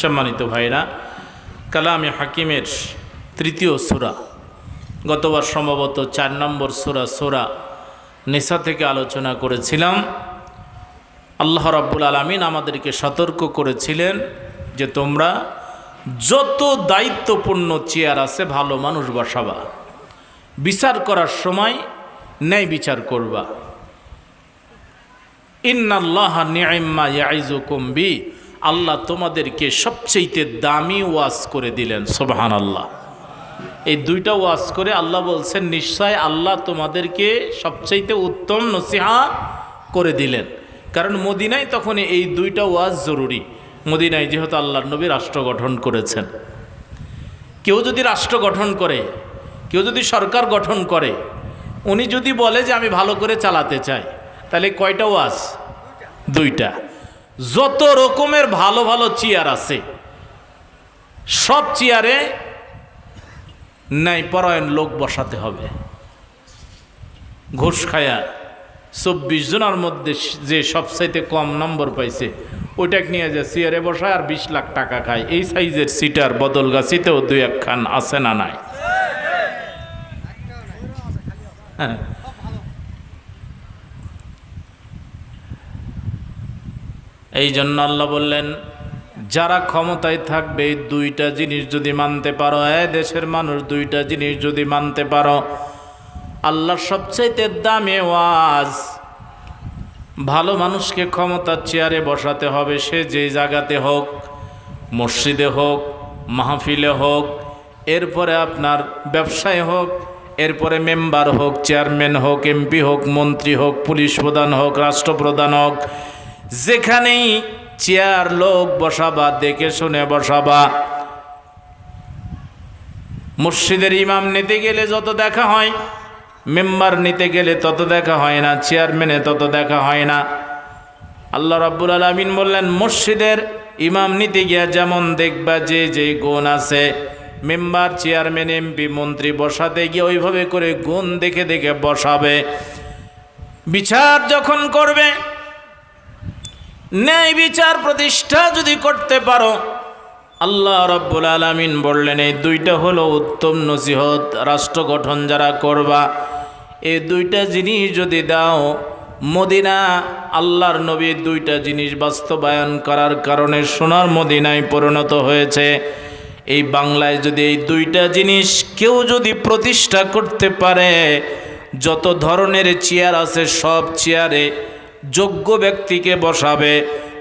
সম্মানিত ভাইরা, কালামে হাকিমের তৃতীয় সুরা, গতবার সম্ভবত চার নম্বর সুরা সুরা নেশা থেকে আলোচনা করেছিলাম। আল্লাহ রাব্বুল আলমিন আমাদেরকে সতর্ক করেছিলেন যে তোমরা যত দায়িত্বপূর্ণ চেয়ার আছে ভালো মানুষ বসাবা, বিচার করার সময় ন্যায় বিচার করবা। ইন্নাল্লাহ নিয়ম্মা ইয়াইজুকুম বি আল্লাহ তোমাদেরকে সবচেয়েতে দামি ওয়াজ করে দিলেন সোবাহান আল্লাহ এই দুইটা ওয়াজ করে আল্লাহ বলছেন, নিশ্চয় আল্লাহ তোমাদেরকে সবচাইতে উত্তম নসিহা করে দিলেন। কারণ মদিনায় তখন এই দুইটা ওয়াজ জরুরি। মদিনায় যেহেতু আল্লাহ নবী রাষ্ট্র গঠন করেছেন। কেউ যদি রাষ্ট্র গঠন করে, কেউ যদি সরকার গঠন করে, উনি যদি বলে যে আমি ভালো করে চালাতে চাই, তাহলে কয়টা ওয়াজ? দুইটা। যত রকমের ভালো ভালো চেয়ার আছে, সব চেয়ারে ন্যায়পরায়ণ লোক বসাতে হবে। ঘুষ খায়া চব্বিশ জনের মধ্যে যে সবচাইতে কম নম্বর পাইছে, ওইটাকে নিয়ে যে চেয়ারে বসায় আর বিশ লাখ টাকা খায়। এই সাইজের সিটার বদলগাছিতেও দুই একখান আছে না নাই? হ্যাঁ। এই জন্য আল্লাহ বললেন, যারা ক্ষমতায় থাকবে এই দুইটা জিনিস যদি মানতে পারো, এ দেশের মানুষ দুইটা জিনিস যদি মানতে পারো, আল্লাহর সবচাইতে দামে ওয়াজ, ভালো মানুষকে ক্ষমতার চেয়ারে বসাতে হবে, সে যে জায়গাতে হোক, মসজিদে হোক, মাহফিলে হোক, এরপরে আপনার ব্যবসায় হোক, এরপরে মেম্বার হোক, চেয়ারম্যান হোক, এমপি হোক, মন্ত্রী হোক, পুলিশ প্রধান হোক, রাষ্ট্রপ্রধান হোক যেখানেই চেয়ার লোক বসাবা, দেখে শুনে বসাবা। মসজিদের ইমাম নিতে গেলে যত দেখা হয়, মেম্বার নিতে গেলে তত দেখা হয় না, চেয়ারম্যানে তত দেখা হয় না। আল্লাহ রাব্বুল আলমিন বললেন, মসজিদের ইমাম নিতে গিয়া যেমন দেখবা যে যে গুণ আছে, মেম্বার, চেয়ারম্যান, এমপি, মন্ত্রী বসাতে গিয়ে ওইভাবে করে গুণ দেখে দেখে বসাবে। বিচার যখন করবে ন্যায় বিচার প্রতিষ্ঠা যদি করতে পারো, আল্লাহ রব্বুল আলমিন বললেন, এই দুইটা হলো উত্তম নসিহত রাষ্ট্র গঠন যারা করবা। এই দুইটা জিনিস যদি দাও, মদিনা আল্লাহর নবী দুইটা জিনিস বাস্তবায়ন করার কারণে সোনার মদিনায় পরিণত হয়েছে। এই বাংলায় যদি এই দুইটা জিনিস কেউ যদি প্রতিষ্ঠা করতে পারে, যত ধরনের চেয়ার আছে সব চেয়ারে যোগ্য ব্যক্তিকে বসাবে।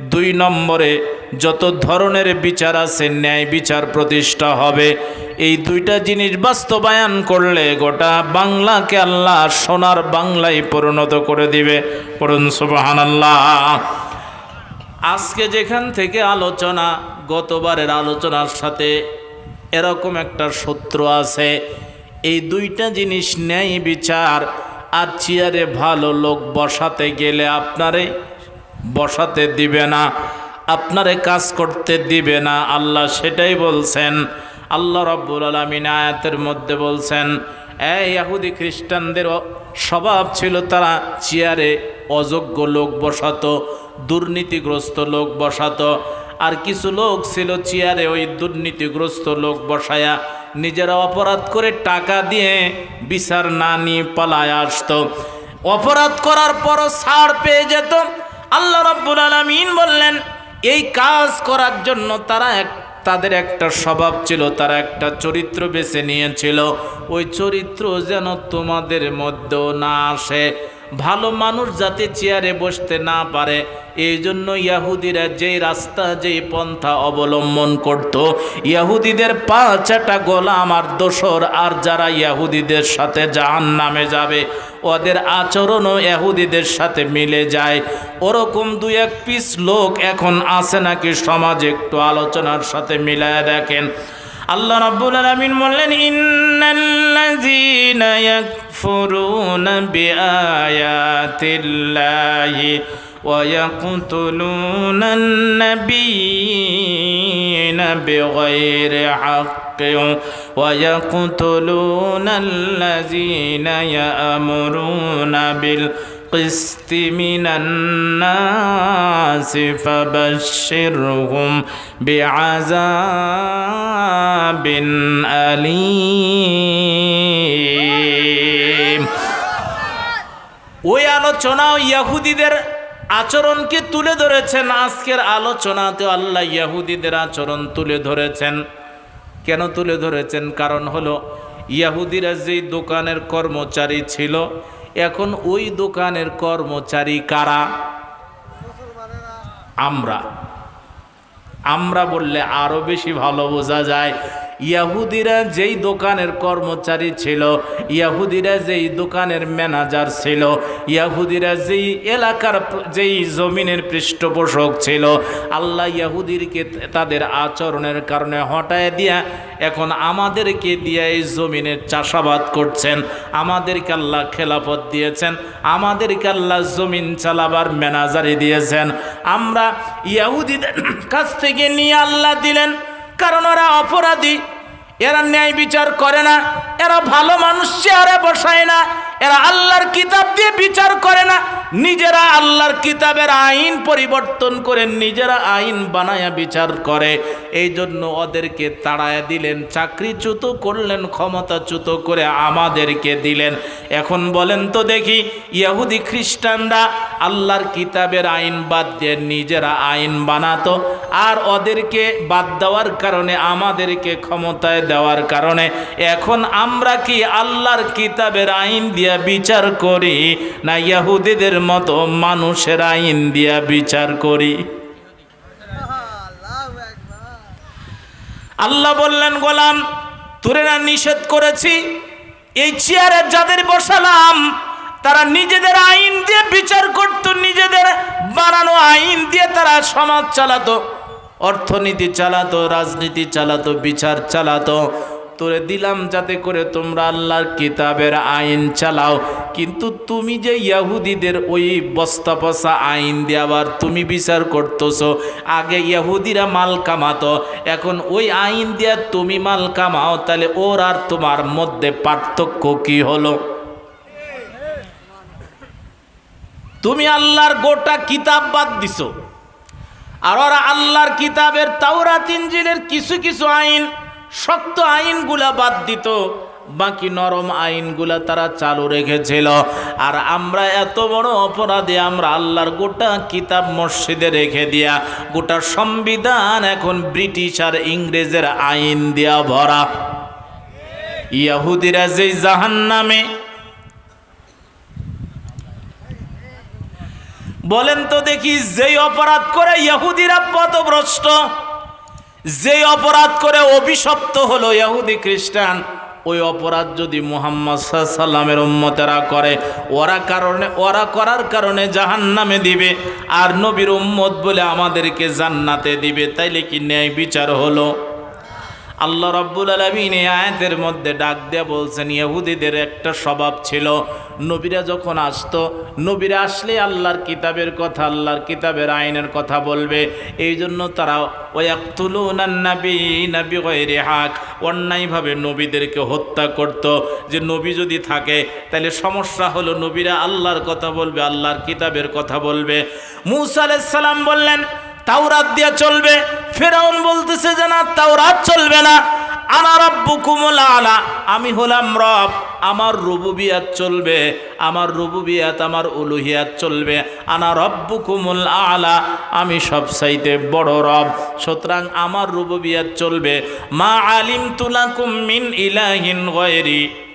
দুই নম্বরে, যত ধরনের বিচার আছে, ন্যায় বিচার প্রতিষ্ঠা হবে। এই দুইটা জিনিস বাস্তবায়ন করলে গোটা বাংলাকে আল্লাহ সোনার বাংলায় পরিণত করে দিবে। পড়ুন সুবাহান আল্লাহ আজকে যেখান থেকে আলোচনা, গতবারের আলোচনার সাথে এরকম একটা সূত্র আছে। এই দুইটা জিনিস ন্যায় বিচার আর চেয়ারে ভালো লোক বসাতে গেলে আপনারে বসাতে দিবে না, আপনারে কাজ করতে দিবে না। আল্লাহ সেটাই বলছেন। আল্লাহ রব্বুল আলমিন আয়াতের মধ্যে বলছেন, এই ইয়াহুদি খ্রিস্টানদের স্বভাব ছিল তারা চেয়ারে অযোগ্য লোক বসাতো, দুর্নীতিগ্রস্ত লোক বসাতো। আর কিছু লোক ছিল চেয়ারে ওই দুর্নীতিগ্রস্ত লোক বসায়া নিজেরা অপরাধ করে টাকা দিয়ে বিচার না নিয়ে পালায় আসতো। অপরাধ করার পরও ছাড় পেয়ে যেত। আল্লাহ রব্বুল আলমিন বললেন, এই কাজ করার জন্য তারা এক, তাদের একটা স্বভাব ছিল, তারা একটা চরিত্র বেছে নিয়েছিল। ওই চরিত্র যেন তোমাদের মধ্যেও না আসে। ভালো মানুষ যাতে চেয়ারে বসতে না পারে এই জন্য ইয়াহুদিরা যেই রাস্তা, যেই পন্থা অবলম্বন করত, ইয়াহুদিদের পাঁচটা গোলাম আর দোসর, আর যারা ইয়াহুদিদের সাথে জাহান নামে যাবে, ওদের আচরণও ইয়াহুদিদের সাথে মিলে যায়। ওরকম দু এক পিস লোক এখন আছে নাকি সমাজে, একটু আলোচনার সাথে মিলায় দেখেন। আল্লাহ রাব্বুল আলামিন বললেন ইন্নাল্লাযীনা ইয়াকফুরুনা বিআয়াতিল্লাহি ويقتلون النبيين بغير حق ويقتلون الذين يأمرون بالقسط بالقسط من الناس فبشرهم بعذاب أليم ওই আলোচনাও ইয়াহুদিদের আচরণকে তুলে ধরেছেন আজকের আলোচনাতে আল্লাহ ইয়াহুদিদের আচরণ তুলে ধরেছেন কেন তুলে ধরেছেন কারণ হলো ইয়াহুদিরা যেই দোকানের কর্মচারী ছিল এখন ওই দোকানের কর্মচারী কারা? আমরা। আমরা বললে আরও বেশি ভালো বোঝা যায়। ইয়াহুদিরা যেই দোকানের কর্মচারী ছিল, ইয়াহুদিরা যেই দোকানের ম্যানেজার ছিল, ইয়াহুদিরা যেই এলাকার যেই জমিনের পৃষ্ঠপোষক ছিল, আল্লাহ ইয়াহুদিরকে তাদের আচরণের কারণে হটায় দিয়া এখন আমাদেরকে দিয়ে এই জমিনের চাষাবাদ করছেন। আমাদেরকে আল্লাহ খেলাফত দিয়েছেন, আমাদেরকে আল্লাহ জমিন চালাবার ম্যানেজারি দিয়েছেন। আমরা ইয়াহুদিদের কাছ থেকে নিয়ে আল্লাহ দিলেন। কারণ ওরা অপরাধী। এরা ন্যায় বিচার করে না। এরা ভালো মানুষ চেয়ারে বসায় না। এরা আল্লাহর কিতাব দিয়ে বিচার করে না। নিজেরা আল্লাহর কিতাবের আইন পরিবর্তন করে নিজেরা আইন বানায়া বিচার করে। এই জন্য ওদেরকে তাড়ায় দিলেন, চাকরিচ্যুত করলেন, ক্ষমতাচ্যুত করে আমাদেরকে দিলেন। এখন বলেন তো দেখি ইয়াহুদি খ্রিস্টানরা আল্লাহর কিতাবের আইন বাদ দিয়ে নিজেরা আইন বানাতো, আর ওদেরকে বাদ দেওয়ার কারণে, আমাদেরকে ক্ষমতায় দেওয়ার কারণে। এখন আমরা কি আল্লাহর কিতাবের আইন দিয়ে বিচার করি, না ইয়াহুদিদের মতো মানুষের আইন বিচার করি। আল্লাহ বললেন, গোলাম, তোরে না নিষেধ করেছি। এই চেয়ারে যাদের বসালাম, তারা নিজেদের আইন দিয়ে বিচার করত, নিজেদের বানানো আইন দিয়ে তারা সমাজ চালাতো, অর্থনীতি চালাতো, রাজনীতি চালাতো, বিচার চালাতো। তোরে দিলাম যাতে করে তোমরা আল্লাহর কিতাবের আইন চালাও। কিন্তু তুমি যে ইয়াহুদিদের ওই বস্তা পচা আইন আবার তুমি বিচার করতেছো, আগে ইয়াহুদিরা মাল কামাতো, এখন ওই আইন দিয়ে তুমি মাল কামাও, তাহলে ওর আর তোমার মধ্যে পার্থক্য কি হলো? তুমি আল্লাহর গোটা কিতাব বাদ দিছো। আর ওরা আল্লাহর কিতাবের তাওরাত, ইনজিলের কিছু কিছু আইন শক্ত আইনগুলা বাদ দিত, বাকি নরম আইনগুলা তারা চালু রেখেছিল। আর আমরা এত বড় অপরাধে আমরা আল্লাহর গোটা কিতাব মসজিদে রেখে দিয়া, গোটা সংবিধান এখন ব্রিটিশ আর ইংরেজের আইন দিয়া ভরা। ইয়াহুদিরা যেই জাহান নামে বলেন তো দেখি, যেই অপরাধ করে ইহুদিরা পথভ্রষ্ট যেই অপরাধ করে অভিশপ্ত হলো ইহুদি খ্রিস্টান, ওই অপরাধ যদি মোহাম্মদ সাল্লামের উম্মতেরা করে, ওরা কারণে, ওরা করার কারণে জাহান নামে দিবে। আর নবীর উম্মত বলে আমাদেরকে জান্নাতে দিবে, তাইলে কি ন্যায় বিচার হলো? আল্লাহ রব্বুল আলমিন এই আয়াতের মধ্যে ডাক দিয়ে বলছেন, ইহুদিদের একটা স্বভাব ছিল, নবীরা যখন আসতো, নবীরা আসলে আল্লাহর কিতাবের কথা, আল্লাহর কিতাবের আইনের কথা বলবে। এই জন্য তারা হাক অন্যায়ভাবে নবীদেরকে হত্যা করত। যে নবী যদি থাকে, তাহলে সমস্যা হলো নবীরা আল্লাহর কথা বলবে, আল্লাহর কিতাবের কথা বলবে। মুসা আলাইহিস সালাম বললেন তাওরাত দিয়া চলবে। ফেরাউন বলতেছে যে, না, তাওরাত চলবে না। আনা রব্বুকুমুল আলা। আমি হলাম রব। আমার রুবুবিয়াত চলবে। আমার রুবুবিয়াত, আমার উলুহিয়াত চলবে। আনা রব্বুকুমুল আলা। আমি সব চাইতে বড় রব। সুতরাং আমার রুবুবিয়াত চলবে। মা আলিম তুলাকুম মিন ইলাহিন গয়রি।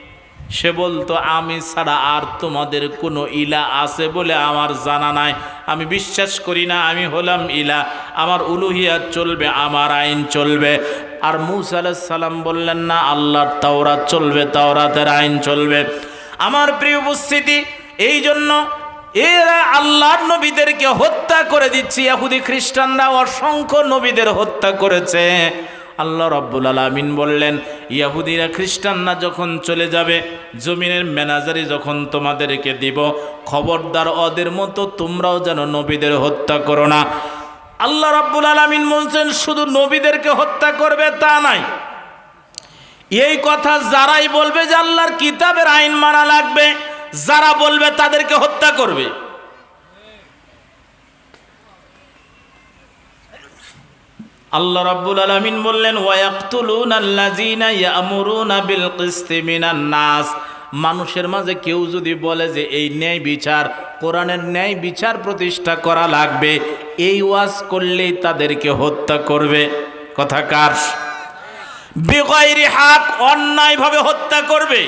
সে বলতো, আমি ছাড়া আর তোমাদের কোনো ইলা আছে বলে আমার জানা নাই। আমি বিশ্বাস করি না, আমি হলাম ইলা। আমার উলুহিয়া চলবে, আমার আইন চলবে। আর মুসা সালাম বললেন, না, আল্লাহর তাওরাত চলবে, তাওরাতের আইন চলবে। আমার প্রিয় উপস্থিতি এই জন্য এরা আল্লাহর নবীদেরকে হত্যা করে দিচ্ছে। ইহুদি খ্রিস্টানরা অসংখ্য নবীদের হত্যা করেছে। আল্লাহ রব্বুল আলমিন বললেন, ইয়াহুদিরা খ্রিস্টানরা যখন চলে যাবে, জমিনের ম্যানেজারি যখন তোমাদেরকে দিব, খবরদার ওদের মতো তোমরাও যেন নবীদের হত্যা করো না। আল্লাহ রব্বুল আলমিন বলছেন, শুধু নবীদেরকে হত্যা করবে তা নাই। এই কথা যারাই বলবে যে আল্লাহর কিতাবের আইন মানা লাগবে, যারা বলবে তাদেরকে হত্যা করবে। আল্লাহ রাব্বুল আলামিন বললেন ওয়ায়াকতুলুন আল্লাযিনা ইয়ামুরুনা বিল কিসতি মিনান নাস মানুষের মাঝে কেউ যদি বলে যে, এই ন্যায় বিচার, কোরআনের ন্যায় বিচার প্রতিষ্ঠা করা লাগবে, এই ওয়াজ করলেই তাদেরকে হত্যা করবে। কথা কার? বেগয়রি হাক অন্যায়ভাবে হত্যা করবে।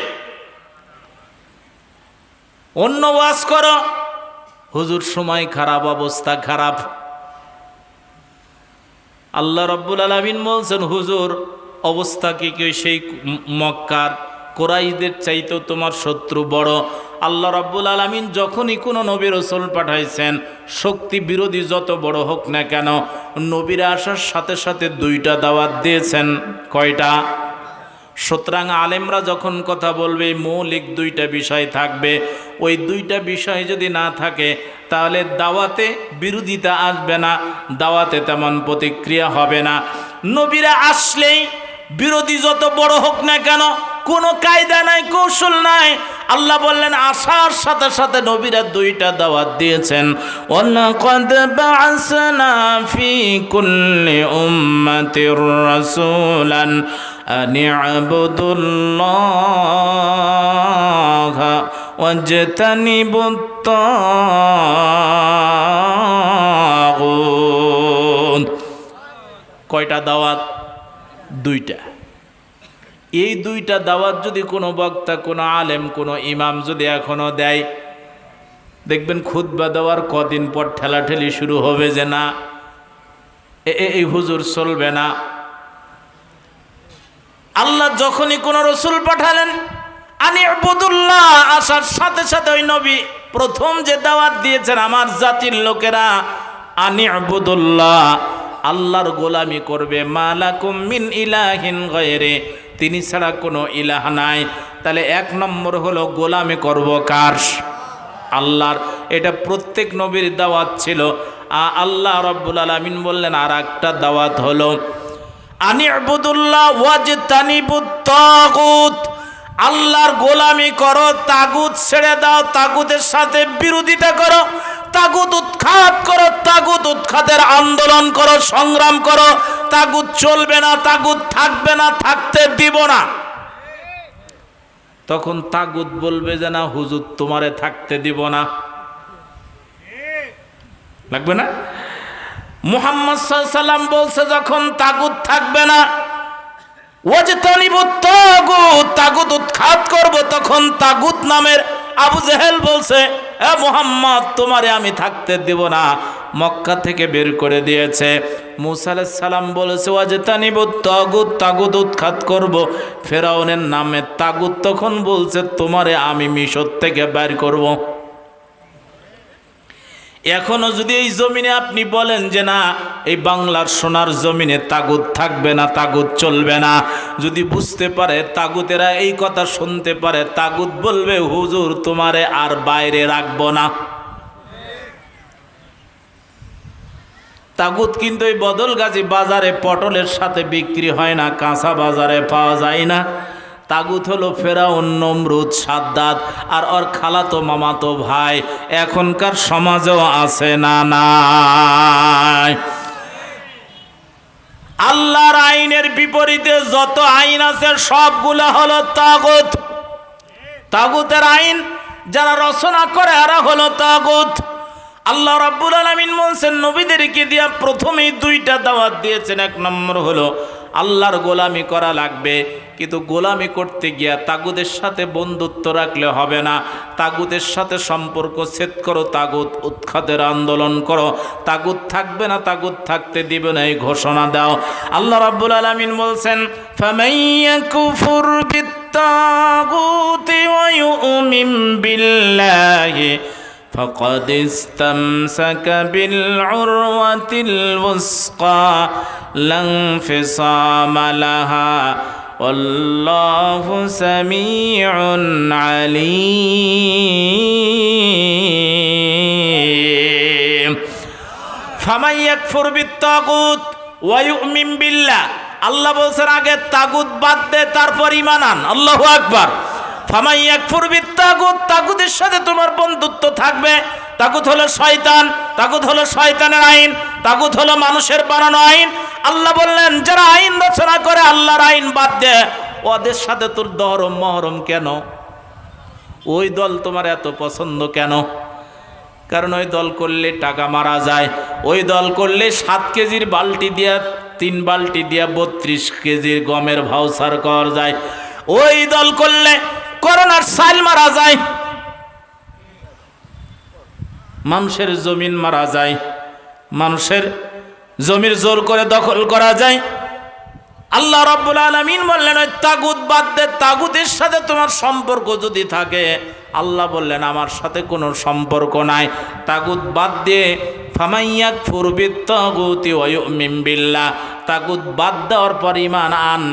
অন্য ওয়াজ করো। হুজুর সময় খারাপ, অবস্থা খারাপ। আল্লাহ রব্বুল আলমিন বলছেন, হুজুর অবস্থাকে কেউ সেই মক্কার কোরাইদের চাইতো তোমার শত্রু বড়। আল্লাহ রব্বুল আলমিন যখনই কোনো নবীর রসুল পাঠাইছেন, শক্তি বিরোধী যত বড় হোক না কেন, নবীরা আসার সাথে সাথে দুইটা দাওয়াত দিয়েছেন। কয়টা? সুতরাং আলেমরা যখন কথা বলবে, মৌলিক দুইটা বিষয় থাকবে। ওই দুইটা বিষয় যদি না থাকে, তাহলে দাওয়াতে বিরোধিতা আসবে না, দাওয়াতে তেমন প্রতিক্রিয়া হবে না। নবীরা আসলেই বিরোধী যত বড় হোক না কেন, কোনো কায়দা নাই, কৌশল নাই। আল্লাহ বললেন, আসার সাথে সাথে নবীরা দুইটা দাওয়াত দিয়েছেন। ওয়ালাকাদ বা'আসনা أن اعبدوا الله واجتنبوا الطاغوت কয়টা দাওয়াত দুইটা এই দুইটা দাওয়াত যদি কোনো বক্তা কোনো আলেম কোনো ইমাম যদি এখনো দেয় দেখবেন খুতবা দেওয়ার কদিন পর ঠেলাঠেলি শুরু হবে যে না এ- এ- এই হুজুর চলবে না আল্লাহ যখনই কোন রসুল পাঠালেন, আনি আবুদুল্লাহ আসার সাথে সাথে ওই নবী প্রথম যে দাওয়াত দিয়েছেন আমার জাতির লোকেরা, আনি আবুদুল্লাহ আল্লাহর গোলামি করবে, মালাকুম মিন ইলাহিন গয়রে তিনি ছাড়া কোনো ইলাহ নাই। তাহলে এক নম্বর হলো গোলামি করব কার? আল্লাহর। এটা প্রত্যেক নবীর দাওয়াত ছিল। আল্লাহ রব্বুল আলমিন বললেন আর একটা দাওয়াত হলো আনি তানিবুত আল্লাহর গোলামি করো, তাগুত ছেড়ে দাও, তাগুতের সাথে বিরোধিতা করো, তাগুত উৎখাত করো, তাগুত উৎখাতের আন্দোলন করো, সংগ্রাম করো, তাগুত চলবে না, তাগুত থাকবে না, থাকতে দিব না। তখন তাগুত বলবে যে না, হুজুর তোমারে থাকতে দিব না। লাগবে না? মুহাম্মদ সাল্লাম বলছে, যখন তাগুত থাকবে না, ওয়াজতানিব তাগুত তাগুত উৎখাত করব তখন তাগুত নামের আবু জেহেল বলছে মুহাম্মদ, তোমারে আমি থাকতে দিব না, মক্কা থেকে বের করে দিয়েছে। মুসা সালাম বলেছে, ওয়াজতানিব তাগুত উৎখাত করব। ফেরাউনের নামে তাগুত তখন বলছে, তোমারে আমি মিশর থেকে বের করব। এখনও যদি এই জমিনে আপনি বলেন যে না, এই বাংলার সোনার জমিনে তাগুত থাকবে না, তাগুত চলবে না। যদি বুঝতে পারে, তাগুতেরা এই কথা শুনতে পারে, তাগুত বলবে, হুজুর, তোমারে আর বাইরে রাখব না। তাগুত কিন্তু এই বদলগাজী বাজারে পটলের সাথে বিক্রি হয় না, কাঁচা বাজারে পাওয়া যায় না। তাগুত হলো ফেরাউন, নমরুদ, সাদ্দাত আর ওর খালাতো মামাতো ভাই। এখনকার সমাজেও আছে না নাই। আল্লাহর আইনের বিপরীতে যত আইন আছে সবগুলা হলো তাগুত। তাগুতের আইন যারা রচনা করে এরা হলো তাগুত। আল্লাহ রাব্বুল আলামিন বলছেন, নবীদেরকে দিয়া প্রথমেই দুইটা দাওয়াত দিয়েছেন। এক নম্বর হলো আল্লাহর গোলামি করা লাগবে। কিন্তু গোলামি করতে গিয়া তাগুদের সাথে বন্ধুত্ব রাখলে হবে না। তাগুদের সাথে সম্পর্ক ছেদ করো তাগুদ উৎখাতের আন্দোলন করো। তাগুদ থাকবে না, তাগুত থাকতে দিবে না, এই ঘোষণা দাও। আল্লাহ রাব্বুল আলামিন বলছেন ফামাইয়াকুফুর বিত্তাগুতি ওয়া ইউমিন বিল্লাহি فقد استمسك بالعروة الوثقى لا انفصام لها والله سميع عليم ফামাই ইয়াকফুর বিত্তাগুত ওয়া ইউমিন বিল্লাহ আল্লাহ বলছেন আগে তাগুত বাদ দে তারপর ঈমান আন আল্লাহু আকবার ফামাই এক ফুরবি তাগুত তাগুদের সাথে তোমার বন্ধুত্ব থাকবে। তাগুত হলো শয়তান, তাগুত হলো শয়তানের আইন, তাগুত হলো মানুষের বানানো আইন। আল্লাহ বললেন, যারা আইন রচনা করে, আল্লাহর আইন বাদ দেয় ওদের সাথে তোর দহরম, মহরম কেন? ওই দল তোমার এত পছন্দ কেন? কারণ ওই দল করলে টাকা মারা যায়। ওই দল করলে সাত কেজির বালতি দিয়া, তিন বালতি দিয়া বত্রিশ কেজির গমের ভাউসার করা যায়। ওই দল করলে করোনার সাইল মারা যায়, মানুষের জমিন মারা যায়, মানুষের জমির জোর করে দখল করা যায়। আল্লাহ রব্বুল আলমিন বললেন, ওই তাগুদ বাদ দে তাগুদের সাথে তোমার সম্পর্ক যদি থাকে, আল্লাহ বললেন, আমার সাথে কোনো সম্পর্ক নাই। তাগুদ বাদ দিয়ে ফামাইয়াক ফুরবিত তাগুতি বিল্লাহ। তাগুদ বাদ দেওয়ার পর ইমান আন।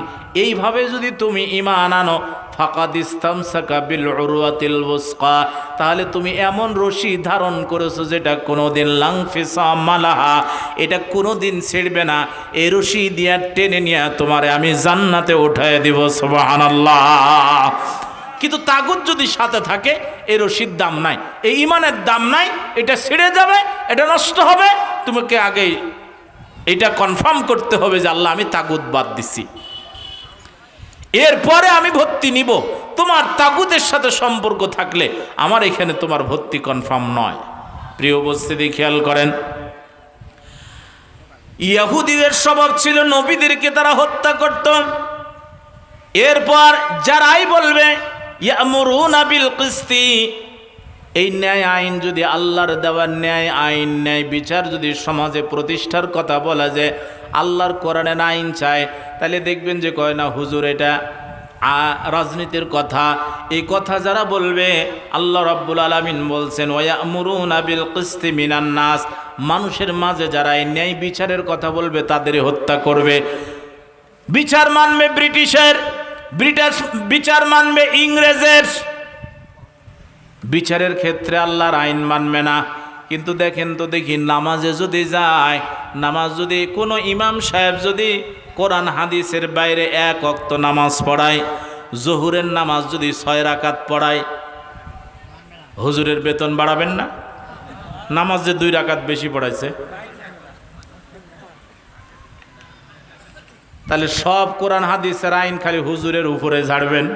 এইভাবে যদি তুমি ইমান আনো ফাকাদ ইস্তাম সাকাবিল উরওয়াতিল বুসকা তাহলে তুমি এমন রশি ধারণ করেছ যেটা কোনোদিন লাংফিসা মালাহা, এটা কোনোদিন ছিড়বে না। এই রশি দিয়া টেনে নিয়ে তোমারে আমি জান্নাতে উঠায় দিব, সুবহানাল্লাহ। কিন্তু তাগুদ যদি সাথে থাকে, এই রশির দাম নাই। এই ইমানের দাম নাই, এটা ছিঁড়ে যাবে, এটা নষ্ট হবে। তোমাকে আগেই এটা কনফার্ম করতে হবে যে আল্লাহ আমি তাগুদ বাদ দিছি। এরপরে আমি ভর্তি নিব। তোমার তাগুদের সাথে সম্পর্ক থাকলে আমার এখানে তোমার ভর্তি কনফার্ম নয়। প্রিয় উপস্থিতি, খেয়াল করেন। ইয়াহুদিদের স্বভাব ছিল নবীদেরকে তারা হত্যা করত। এরপর যারাই বলবে এই ন্যায় আইন যদি আল্লাহর দেওয়ার ন্যায় আইন, ন্যায় বিচার যদি সমাজে প্রতিষ্ঠার কথা বলা যায় আল্লাহর কোরআনের আইন চায়, তাহলে দেখবেন যে কয় না, হুজুর এটা রাজনীতির কথা। এই কথা যারা বলবে, আল্লাহ রাব্বুল আলামিন বলছেন ওয়ামুরুনা বিল কিস্তি মিনান নাস। মানুষের মাঝে যারা এই ন্যায় বিচারের কথা বলবে তাদের হত্যা করবে। বিচার মানবে ব্রিটিশের, ব্রিটিশ, বিচার মানবে ইংরেজের। বিচারের ক্ষেত্রে আল্লাহর আইন মানবে না। কিন্তু দেখেন তো দেখি, নামাজে যদি যায় নামাজ যদি, কোনো ইমাম সাহেব যদি কোরআন হাদিসের বাইরে এক অক্ত নামাজ পড়ায়, জহুরের নামাজ যদি ছয় রাকাত পড়ায়, হুজুরের বেতন বাড়াবেন না? নামাজ যে দুই রাকাত বেশি পড়াইছে। তাহলে সব কোরআন হাদিসের আইন খালি হুজুরের উপরে ঝাড়বেন।